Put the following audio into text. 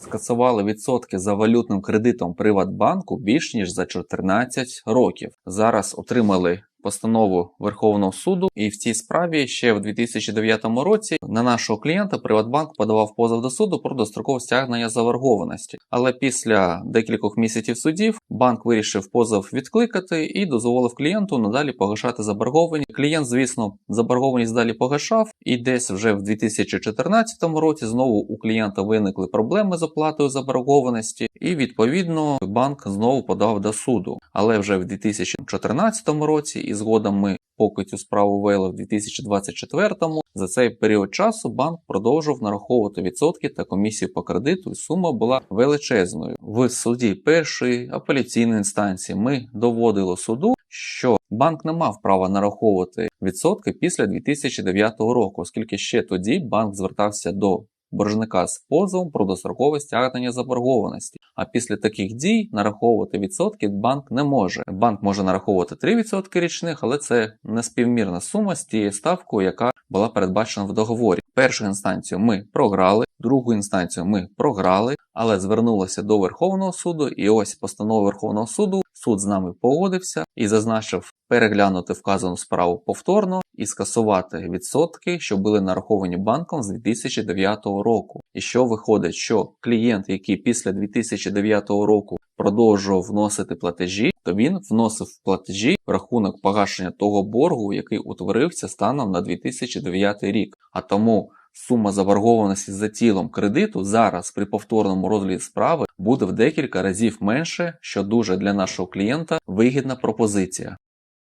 скасували відсотки за валютним кредитом Приватбанку більш ніж за 14 років. Зараз отримали постанову Верховного суду, і в цій справі ще в 2009 році на нашого клієнта Приватбанк подавав позов до суду про дострокове стягнення заборгованості. Але після декількох місяців судів банк вирішив позов відкликати і дозволив клієнту надалі погашати заборгованість. Клієнт, звісно, заборгованість далі погашав, і десь вже в 2014 році знову у клієнта виникли проблеми з оплатою заборгованості, і відповідно банк знову подав до суду. Але вже в 2014 році, і згодом ми цю справу вели в 2024-му, за цей період часу банк продовжував нараховувати відсотки та комісію по кредиту, і сума була величезною. В суді першої апеляційної інстанції ми доводили суду, що банк не мав права нараховувати відсотки після 2009 року, оскільки ще тоді банк звертався до боржника з позовом про дострокове стягнення заборгованості. А після таких дій нараховувати відсотки банк не може. Банк може нараховувати 3% річних, але це неспівмірна сума з тією ставкою, яка була передбачена в договорі. Першу інстанцію ми програли, другу інстанцію ми програли, але звернулися до Верховного суду, і ось постанова Верховного суду. Суд з нами погодився і зазначив переглянути вказану справу повторно і скасувати відсотки, що були нараховані банком з 2009 року. І що виходить, що клієнт, який після 2009 року продовжував вносити платежі, то він вносив платежі в рахунок погашення того боргу, який утворився станом на 2009 рік. А тому сума заборгованості за тілом кредиту зараз при повторному розгляді справи буде в декілька разів менше, що дуже для нашого клієнта вигідна пропозиція.